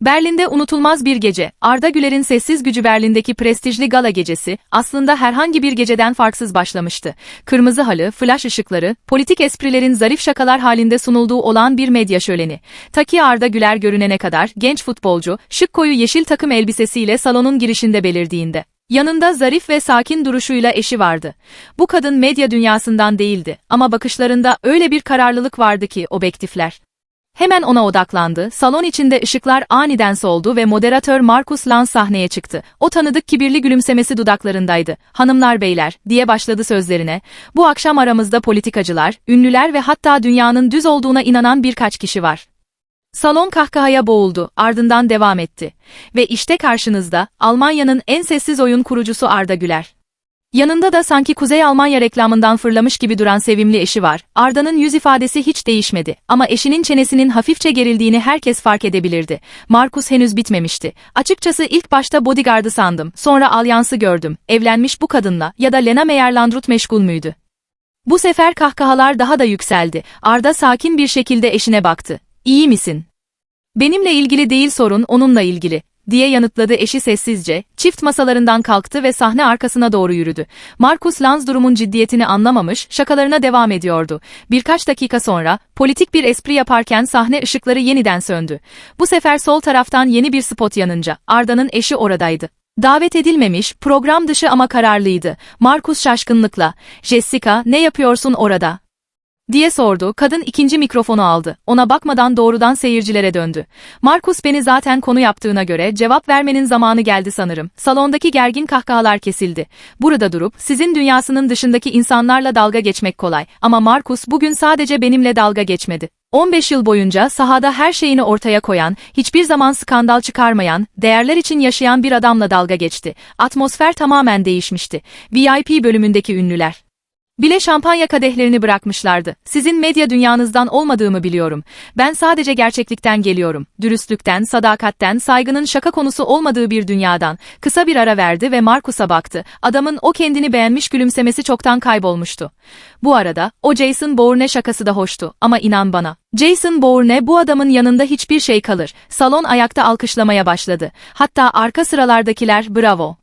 Berlin'de unutulmaz bir gece, Arda Güler'in sessiz gücü Berlin'deki prestijli gala gecesi, aslında herhangi bir geceden farksız başlamıştı. Kırmızı halı, flash ışıkları, politik esprilerin zarif şakalar halinde sunulduğu olan bir medya şöleni. Ta ki Arda Güler görünene kadar, genç futbolcu, şık koyu yeşil takım elbisesiyle salonun girişinde belirdiğinde. Yanında zarif ve sakin duruşuyla eşi vardı. Bu kadın medya dünyasından değildi ama bakışlarında öyle bir kararlılık vardı ki objektifler. Hemen ona odaklandı, salon içinde ışıklar aniden soldu ve moderatör Markus Lanz sahneye çıktı. O tanıdık kibirli gülümsemesi dudaklarındaydı. Hanımlar beyler, diye başladı sözlerine. Bu akşam aramızda politikacılar, ünlüler ve hatta dünyanın düz olduğuna inanan birkaç kişi var. Salon kahkahaya boğuldu, ardından devam etti. Ve işte karşınızda, Almanya'nın en sessiz oyun kurucusu Arda Güler. Yanında da sanki Kuzey Almanya reklamından fırlamış gibi duran sevimli eşi var. Arda'nın yüz ifadesi hiç değişmedi ama eşinin çenesinin hafifçe gerildiğini herkes fark edebilirdi. Markus henüz bitmemişti. Açıkçası ilk başta bodyguard'ı sandım, sonra alyansı gördüm. Evlenmiş bu kadınla ya da Lena Meyer-Landrut meşgul müydü? Bu sefer kahkahalar daha da yükseldi. Arda sakin bir şekilde eşine baktı. İyi misin? Benimle ilgili değil sorun, onunla ilgili diye yanıtladı eşi sessizce, çift masalarından kalktı ve sahne arkasına doğru yürüdü. Markus Lanz durumun ciddiyetini anlamamış, şakalarına devam ediyordu. Birkaç dakika sonra, politik bir espri yaparken sahne ışıkları yeniden söndü. Bu sefer sol taraftan yeni bir spot yanınca, Arda'nın eşi oradaydı. Davet edilmemiş, program dışı ama kararlıydı. Markus şaşkınlıkla, Jessica, ne yapıyorsun orada? Diye sordu. Kadın ikinci mikrofonu aldı. Ona bakmadan doğrudan seyircilere döndü. Markus beni zaten konu yaptığına göre cevap vermenin zamanı geldi sanırım. Salondaki gergin kahkahalar kesildi. Burada durup sizin dünyasının dışındaki insanlarla dalga geçmek kolay. Ama Markus bugün sadece benimle dalga geçmedi. 15 yıl boyunca sahada her şeyini ortaya koyan, hiçbir zaman skandal çıkarmayan, değerler için yaşayan bir adamla dalga geçti. Atmosfer tamamen değişmişti. VIP bölümündeki ünlüler. Bile şampanya kadehlerini bırakmışlardı. Sizin medya dünyanızdan olmadığımı biliyorum. Ben sadece gerçeklikten geliyorum. Dürüstlükten, sadakatten, saygının şaka konusu olmadığı bir dünyadan. Kısa bir ara verdi ve Markus'a baktı. Adamın o kendini beğenmiş gülümsemesi çoktan kaybolmuştu. Bu arada, o Jason Bourne şakası da hoştu ama inan bana. Jason Bourne bu adamın yanında hiçbir şey kalır. Salon ayakta alkışlamaya başladı. Hatta arka sıralardakiler bravo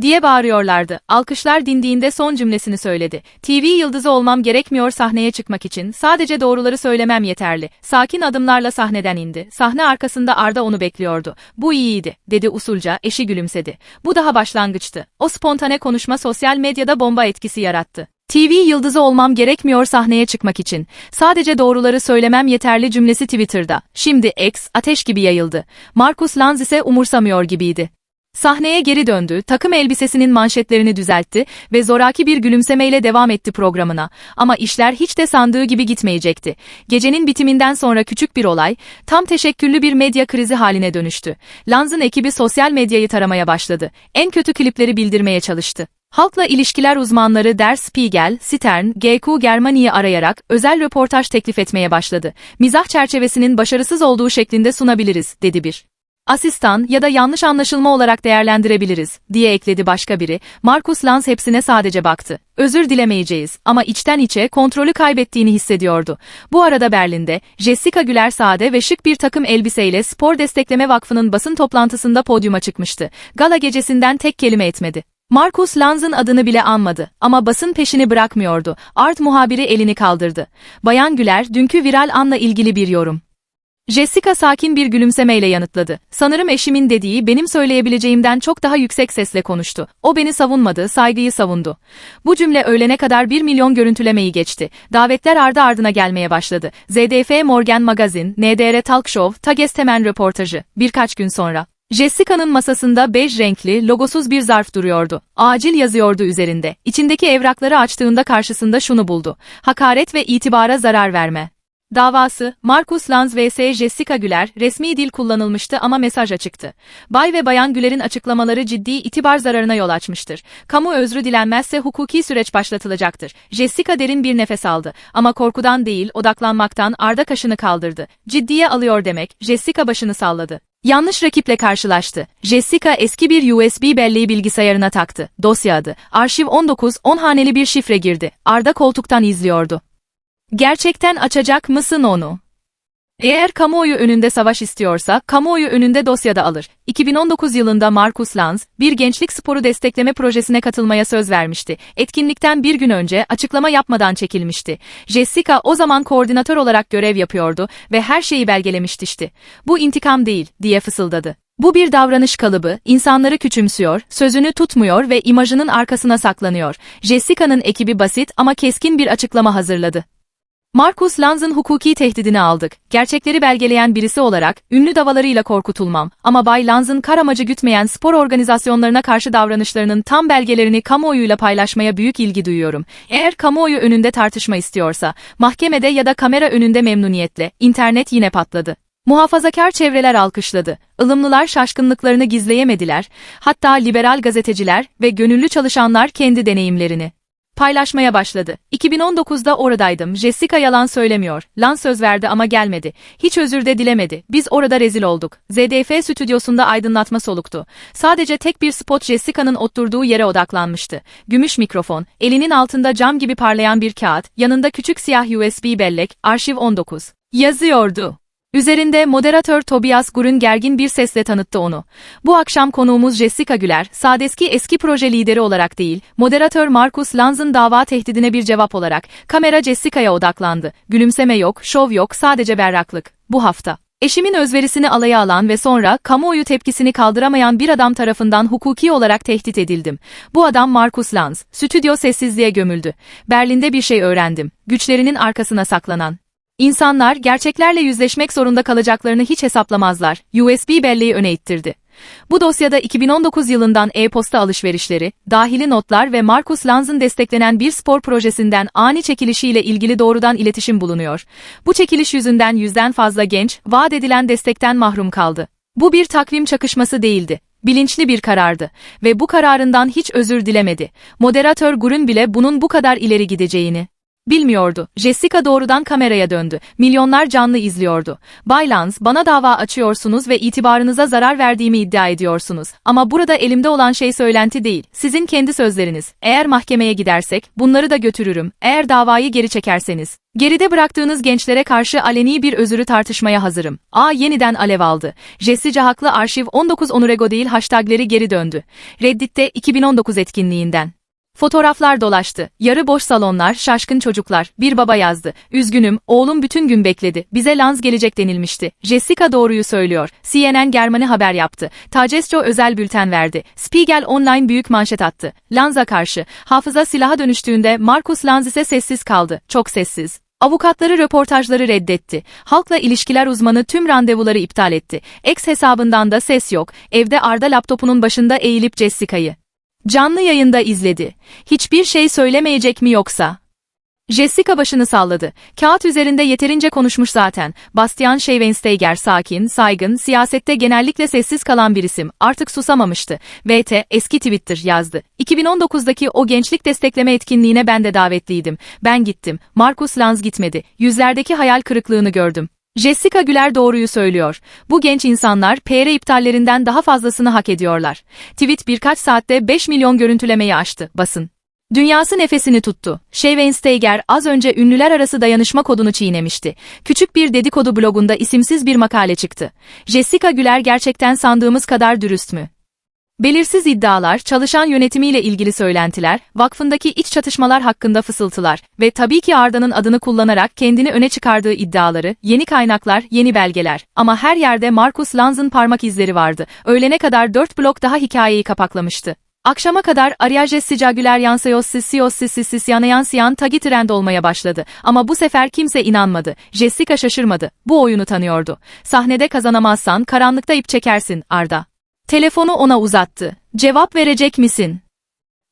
diye bağırıyorlardı. Alkışlar dindiğinde son cümlesini söyledi. TV yıldızı olmam gerekmiyor sahneye çıkmak için. Sadece doğruları söylemem yeterli. Sakin adımlarla sahneden indi. Sahne arkasında Arda onu bekliyordu. Bu iyiydi, dedi usulca, eşi gülümsedi. Bu daha başlangıçtı. O spontane konuşma sosyal medyada bomba etkisi yarattı. TV yıldızı olmam gerekmiyor sahneye çıkmak için. Sadece doğruları söylemem yeterli cümlesi Twitter'da. Şimdi X, ateş gibi yayıldı. Markus Lanz ise umursamıyor gibiydi. Sahneye geri döndü, takım elbisesinin manşetlerini düzeltti ve zoraki bir gülümsemeyle devam etti programına. Ama işler hiç de sandığı gibi gitmeyecekti. Gecenin bitiminden sonra küçük bir olay, tam teşekküllü bir medya krizi haline dönüştü. Lanz'ın ekibi sosyal medyayı taramaya başladı. En kötü klipleri bildirmeye çalıştı. Halkla ilişkiler uzmanları Der Spiegel, Stern, GQ Germany'yi arayarak özel röportaj teklif etmeye başladı. Mizah çerçevesinin başarısız olduğu şeklinde sunabiliriz, dedi bir asistan ya da yanlış anlaşılma olarak değerlendirebiliriz, diye ekledi başka biri. Markus Lanz hepsine sadece baktı. Özür dilemeyeceğiz ama içten içe kontrolü kaybettiğini hissediyordu. Bu arada Berlin'de, Jessica Güler sade ve şık bir takım elbiseyle Spor Destekleme Vakfı'nın basın toplantısında podyuma çıkmıştı. Gala gecesinden tek kelime etmedi. Markus Lanz'ın adını bile anmadı ama basın peşini bırakmıyordu. Art muhabiri elini kaldırdı. Bayan Güler, dünkü viral anla ilgili bir yorum. Jessica sakin bir gülümsemeyle yanıtladı. Sanırım eşimin dediği benim söyleyebileceğimden çok daha yüksek sesle konuştu. O beni savunmadı, saygıyı savundu. Bu cümle öğlene kadar 1 milyon görüntülemeyi geçti. Davetler ardı ardına gelmeye başladı. ZDF Morgan Magazin, NDR Talk Show, Tages Temen röportajı. Birkaç gün sonra. Jessica'nın masasında bej renkli, logosuz bir zarf duruyordu. Acil yazıyordu üzerinde. İçindeki evrakları açtığında karşısında şunu buldu. Hakaret ve itibara zarar verme. Davası, Markus Lanz vs Jessica Güler, resmi dil kullanılmıştı ama mesaj açıktı. Bay ve Bayan Güler'in açıklamaları ciddi itibar zararına yol açmıştır. Kamu özrü dilenmezse hukuki süreç başlatılacaktır. Jessica derin bir nefes aldı ama korkudan değil, odaklanmaktan arda kaşını kaldırdı. Ciddiye alıyor demek, Jessica başını salladı. Yanlış rakiple karşılaştı. Jessica eski bir USB belleği bilgisayarına taktı. Dosya adı. Arşiv 19, 10 haneli bir şifre girdi. Arda koltuktan izliyordu. Gerçekten açacak mısın onu? Eğer kamuoyu önünde savaş istiyorsa, kamuoyu önünde dosyada alır. 2019 yılında Marcus Lanz, bir gençlik sporu destekleme projesine katılmaya söz vermişti. Etkinlikten bir gün önce açıklama yapmadan çekilmişti. Jessica o zaman koordinatör olarak görev yapıyordu ve her şeyi belgelemişti. Bu intikam değil, diye fısıldadı. Bu bir davranış kalıbı, insanları küçümsüyor, sözünü tutmuyor ve imajının arkasına saklanıyor. Jessica'nın ekibi basit ama keskin bir açıklama hazırladı. Marcus Lanz'ın hukuki tehdidini aldık. Gerçekleri belgeleyen birisi olarak, ünlü davalarıyla korkutulmam. Ama Bay Lanz'ın kar amacı gütmeyen spor organizasyonlarına karşı davranışlarının tam belgelerini kamuoyuyla paylaşmaya büyük ilgi duyuyorum. Eğer kamuoyu önünde tartışma istiyorsa, mahkemede ya da kamera önünde memnuniyetle, internet yine patladı. Muhafazakar çevreler alkışladı. ılımlılar şaşkınlıklarını gizleyemediler. Hatta liberal gazeteciler ve gönüllü çalışanlar kendi deneyimlerini paylaşmaya başladı. 2019'da oradaydım. Jessica yalan söylemiyor. Lan söz verdi ama gelmedi. Hiç özür de dilemedi. Biz orada rezil olduk. ZDF stüdyosunda aydınlatma soluktu. Sadece tek bir spot Jessica'nın oturduğu yere odaklanmıştı. Gümüş mikrofon, elinin altında cam gibi parlayan bir kağıt, yanında küçük siyah USB bellek, arşiv 19. Yazıyordu. Üzerinde moderatör Tobias Gur'un gergin bir sesle tanıttı onu. Bu akşam konuğumuz Jessica Güler, Sadeski eski proje lideri olarak değil, moderatör Marcus Lanz'ın dava tehdidine bir cevap olarak, kamera Jessica'ya odaklandı. Gülümseme yok, şov yok, sadece berraklık. Bu hafta. Eşimin özverisini alaya alan ve sonra kamuoyu tepkisini kaldıramayan bir adam tarafından hukuki olarak tehdit edildim. Bu adam Marcus Lanz. Stüdyo sessizliğe gömüldü. Berlin'de bir şey öğrendim. Güçlerinin arkasına saklanan. İnsanlar gerçeklerle yüzleşmek zorunda kalacaklarını hiç hesaplamazlar. USB belleği öne ittirdi. Bu dosyada 2019 yılından e-posta alışverişleri, dahili notlar ve Marcus Lanz'ın desteklenen bir spor projesinden ani çekilişiyle ilgili doğrudan iletişim bulunuyor. Bu çekiliş yüzünden yüzden fazla genç, vaat edilen destekten mahrum kaldı. Bu bir takvim çakışması değildi. Bilinçli bir karardı ve bu kararından hiç özür dilemedi. Moderatör Gurun bile bunun bu kadar ileri gideceğini Bilmiyordu. Jessica doğrudan kameraya döndü. Milyonlar canlı izliyordu. Bay Lance, bana dava açıyorsunuz ve itibarınıza zarar verdiğimi iddia ediyorsunuz. Ama burada elimde olan şey söylenti değil. Sizin kendi sözleriniz. Eğer mahkemeye gidersek, bunları da götürürüm. Eğer davayı geri çekerseniz. Geride bıraktığınız gençlere karşı aleni bir özürü tartışmaya hazırım. A yeniden alev aldı. Jessica haklı arşiv 19 Onurego değil hashtagleri geri döndü. Reddit'te 2019 etkinliğinden. Fotoğraflar dolaştı. Yarı boş salonlar, şaşkın çocuklar. Bir baba yazdı. Üzgünüm, oğlum bütün gün bekledi. Bize Lanz gelecek denilmişti. Jessica doğruyu söylüyor. CNN Germany haber yaptı. Tagesco özel bülten verdi. Spiegel Online büyük manşet attı. Lanz'a karşı. Hafıza silaha dönüştüğünde Marcus Lanz ise sessiz kaldı. Çok sessiz. Avukatları röportajları reddetti. Halkla ilişkiler uzmanı tüm randevuları iptal etti. X hesabından da ses yok. Evde Arda laptopunun başında eğilip Jessica'yı Canlı yayında izledi. Hiçbir şey söylemeyecek mi yoksa? Jessica başını salladı. Kağıt üzerinde yeterince konuşmuş zaten. Bastian Schweinsteiger sakin, saygın, siyasette genellikle sessiz kalan bir isim. Artık susamamıştı. VT, eski Twitter yazdı. 2019'daki o gençlik destekleme etkinliğine ben de davetliydim. Ben gittim. Marcus Lanz gitmedi. Yüzlerdeki hayal kırıklığını gördüm. Jessica Güler doğruyu söylüyor. Bu genç insanlar PR iptallerinden daha fazlasını hak ediyorlar. Tweet birkaç saatte 5 milyon görüntülemeyi aştı, basın. Dünyası nefesini tuttu. Schweinsteiger az önce ünlüler arası dayanışma kodunu çiğnemişti. Küçük bir dedikodu blogunda isimsiz bir makale çıktı. Jessica Güler gerçekten sandığımız kadar dürüst mü? Belirsiz iddialar, çalışan yönetimiyle ilgili söylentiler, vakfındaki iç çatışmalar hakkında fısıltılar ve tabii ki Arda'nın adını kullanarak kendini öne çıkardığı iddiaları, yeni kaynaklar, yeni belgeler. Ama her yerde Marcus Lanz'ın parmak izleri vardı. Öğlene kadar dört blok daha hikayeyi kapaklamıştı. Akşama kadar Ariajes Sicagüler Yansayossis Siyossissis Yanayansiyan Tagi trend olmaya başladı. Ama bu sefer kimse inanmadı. Jessica şaşırmadı. Bu oyunu tanıyordu. Sahnede kazanamazsan karanlıkta ip çekersin, Arda. Telefonu ona uzattı. Cevap verecek misin?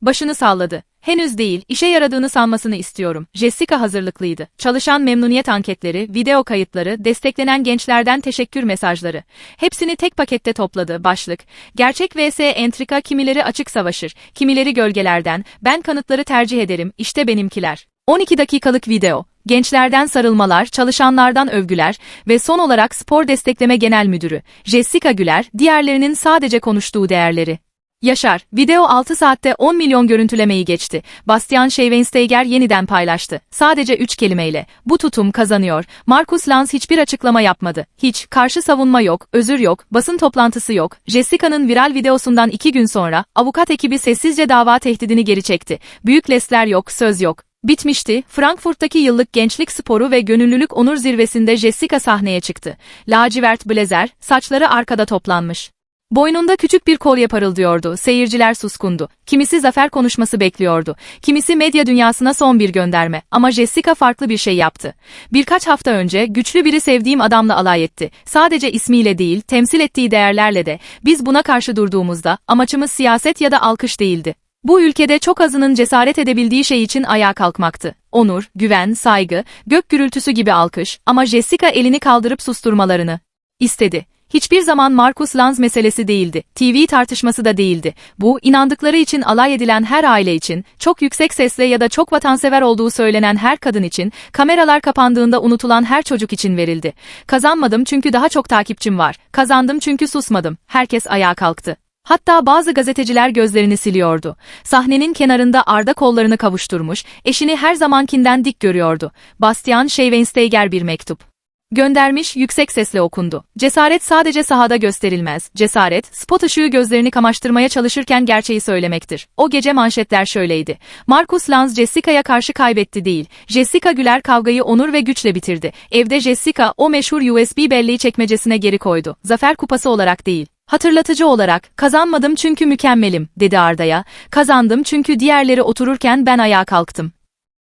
Başını salladı. Henüz değil, işe yaradığını sanmasını istiyorum. Jessica hazırlıklıydı. Çalışan memnuniyet anketleri, video kayıtları, desteklenen gençlerden teşekkür mesajları. Hepsini tek pakette topladı, başlık. Gerçek vs entrika kimileri açık savaşır, kimileri gölgelerden, ben kanıtları tercih ederim, işte benimkiler. 12 dakikalık video. Gençlerden sarılmalar, çalışanlardan övgüler ve son olarak Spor Destekleme Genel Müdürü Jessica Güler, diğerlerinin sadece konuştuğu değerleri. Yaşar, video 6 saatte 10 milyon görüntülemeyi geçti. Bastian Schweinsteiger yeniden paylaştı. Sadece 3 kelimeyle. Bu tutum kazanıyor. Marcus Lanz hiçbir açıklama yapmadı. Hiç, karşı savunma yok, özür yok, basın toplantısı yok. Jessica'nın viral videosundan 2 gün sonra, avukat ekibi sessizce dava tehdidini geri çekti. Büyük lesler yok, söz yok. Bitmişti, Frankfurt'taki yıllık gençlik sporu ve gönüllülük onur zirvesinde Jessica sahneye çıktı. Lacivert blazer, saçları arkada toplanmış. Boynunda küçük bir kolye parıldıyordu, seyirciler suskundu. Kimisi zafer konuşması bekliyordu. Kimisi medya dünyasına son bir gönderme. Ama Jessica farklı bir şey yaptı. Birkaç hafta önce güçlü biri sevdiğim adamla alay etti. Sadece ismiyle değil, temsil ettiği değerlerle de. Biz buna karşı durduğumuzda amacımız siyaset ya da alkış değildi. Bu ülkede çok azının cesaret edebildiği şey için ayağa kalkmaktı. Onur, güven, saygı, gök gürültüsü gibi alkış ama Jessica elini kaldırıp susturmalarını istedi. Hiçbir zaman Marcus Lanz meselesi değildi. TV tartışması da değildi. Bu, inandıkları için alay edilen her aile için, çok yüksek sesle ya da çok vatansever olduğu söylenen her kadın için, kameralar kapandığında unutulan her çocuk için verildi. Kazanmadım çünkü daha çok takipçim var. Kazandım çünkü susmadım. Herkes ayağa kalktı. Hatta bazı gazeteciler gözlerini siliyordu. Sahnenin kenarında Arda kollarını kavuşturmuş, eşini her zamankinden dik görüyordu. Bastian Schweinsteiger bir mektup. Göndermiş, yüksek sesle okundu. Cesaret sadece sahada gösterilmez. Cesaret, spot ışığı gözlerini kamaştırmaya çalışırken gerçeği söylemektir. O gece manşetler şöyleydi. Marcus Lanz Jessica'ya karşı kaybetti değil. Jessica Güler kavgayı onur ve güçle bitirdi. Evde Jessica o meşhur USB belleği çekmecesine geri koydu. Zafer kupası olarak değil. Hatırlatıcı olarak, kazanmadım çünkü mükemmelim, dedi Arda'ya. Kazandım çünkü diğerleri otururken ben ayağa kalktım.